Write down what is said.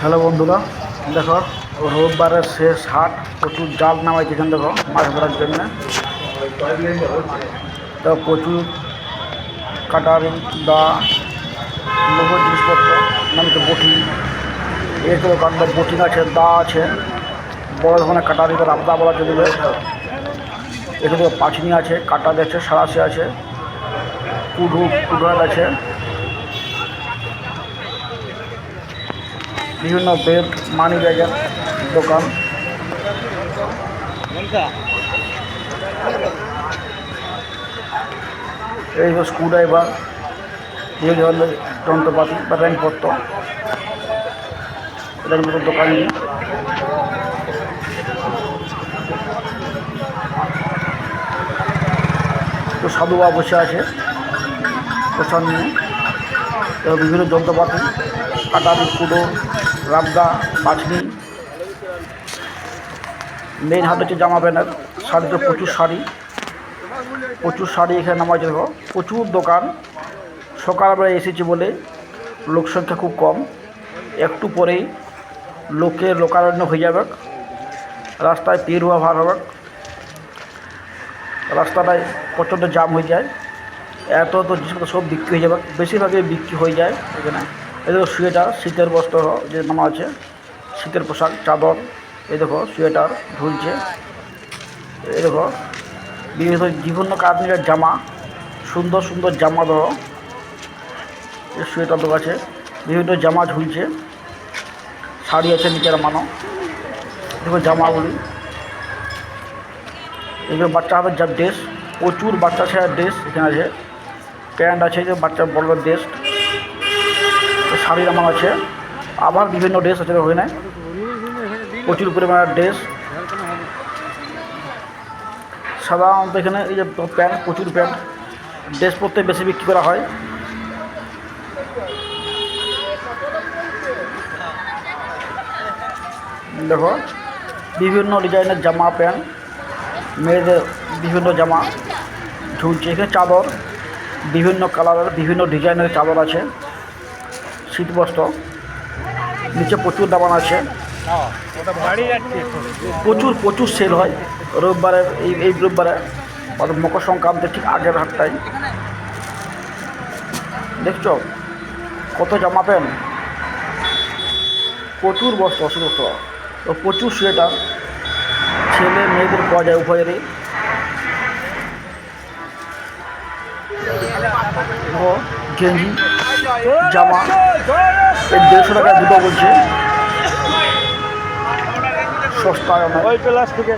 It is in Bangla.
হ্যালো বন্ধুরা, দেখো, রোববারের শেষ হাট, প্রচুর জাল নামাই এখানে দেখো, মাছ ধরার জন্য। তো প্রচুর কাটারি, দা লোহ জিনিসপত্র নামতে বটি। তো দোকানটা বটিন আছে, দা আছে। বড় ধরনের কাটারি বা রাবদা বলা চলবে এখানে পাঁচনি আছে কাটা আছে, সারাশি আছে। কুডু কুডাল আছে। বিভিন্ন বেল্ট মানি ব্যাগের দোকান। এই হলো স্ক্রুড্রাইভার, এই হলো যন্ত্রপাতি বা র্যাঙ্কপত্র এটার মতো দোকান নেই। তো সাধুবা বসে আছে। প্রসাদ নিয়ে। এবং বিভিন্ন যন্ত্রপাতি কাটারি কুডো রাবদা পাছনি মেন হাট হচ্ছে জামা প্যান্টের শাড়িতে প্রচুর শাড়ি। প্রচুর শাড়ি এখানে নামা যাবে প্রচুর দোকান। সকালবেলায় এসেছি বলে লোক সংখ্যা খুব কম। একটু পরেই লোকের লোকারণ্য হয়ে যাবে। রাস্তায় পের হওয়া ভার হবে। রাস্তাটায় প্রচণ্ড জাম হয়ে যায়। এত তো জিনিসপত্র সব বিক্রি হয়ে যাবে। বেশিরভাগই বিক্রি হয়ে যায় এখানে। এই দেখো সোয়েটার, শীতের বস্ত্র যে নামা আছে, শীতের পোশাক, চাদর, এই দেখো সোয়েটার ঝুলছে। এই দেখো বিভিন্ন বিভিন্ন কাশ্মীরের জামা, সুন্দর সুন্দর জামা ধরো সোয়েটার তো আছে। বিভিন্ন জামা ঝুলছে। শাড়ি আছে নিচের মানো। দেখো জামাগুলি। এগুলো বাচ্চা হবে যা ড্রেস প্রচুর বাচ্চা ছেঁড়ার ড্রেস এখানে আছে। প্যান্ট আছে যে বাচ্চা বড় ড্রেস শাড়ির আমার আছে। আবার বিভিন্ন ড্রেস আছে ওখানে প্রচুর পরিমাণের ড্রেস সাধারণত এখানে এই যে প্যান্ট, প্রচুর প্যান্ট। ড্রেস পরতে বেশি বিক্রি করা হয়। দেখো, বিভিন্ন ডিজাইনের জামা, প্যান্ট। মেয়েদের বিভিন্ন জামা ঝুলছে। এখানে চাদর। বিভিন্ন কালারের বিভিন্ন ডিজাইনের চাদর আছে। শীত বস্ত্র। নিচে প্রচুর দামান আছে। প্রচুর প্রচুর সেল হয় রবিবারের এই এই রবিবারে। অর্থাৎ মকর সংক্রান্তির ঠিক আগের হাটটাই। দেখছ? কত জামা প্যান্ট? প্রচুর বস্ত্র অসুস্থ তো প্রচুর সোয়েটার ছেলে, মেয়েদের পাওয়া যায় উভয়েরই ও গেঞ্জি জামা এই দেড়শো টাকায় দুটো বলছে। সস্তা ওই ক্লাস থেকে।